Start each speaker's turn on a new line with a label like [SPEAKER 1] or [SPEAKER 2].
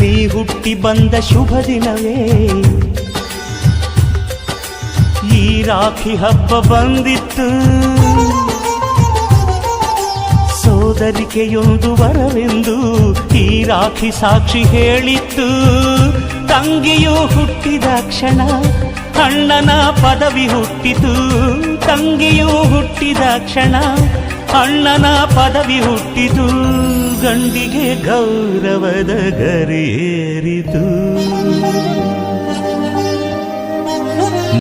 [SPEAKER 1] ನೀ ಹುಟ್ಟಿ ಬಂದ ಶುಭ ದಿನವೇ. ಈ ರಾಖಿ ಹಬ್ಬ ಬಂದಿತ್ತು. ಸೋದರಿಕೆಯೊಂದು ವರವೆಂದು ಈ ರಾಖಿ ಸಾಕ್ಷಿ ಹೇಳಿತ್ತು. ತಂಗಿಯು ಹುಟ್ಟಿದ ಕ್ಷಣ ಅಣ್ಣನ ಪದವಿ ಹುಟ್ಟಿತು ತಂಗಿಯು ಹುಟ್ಟಿದ ಕ್ಷಣ ಅಣ್ಣನ ಪದವಿ ಹುಟ್ಟಿತು ಗಂಡಿಗೆ ಗೌರವದ ಗರಿಯೇರಿತು.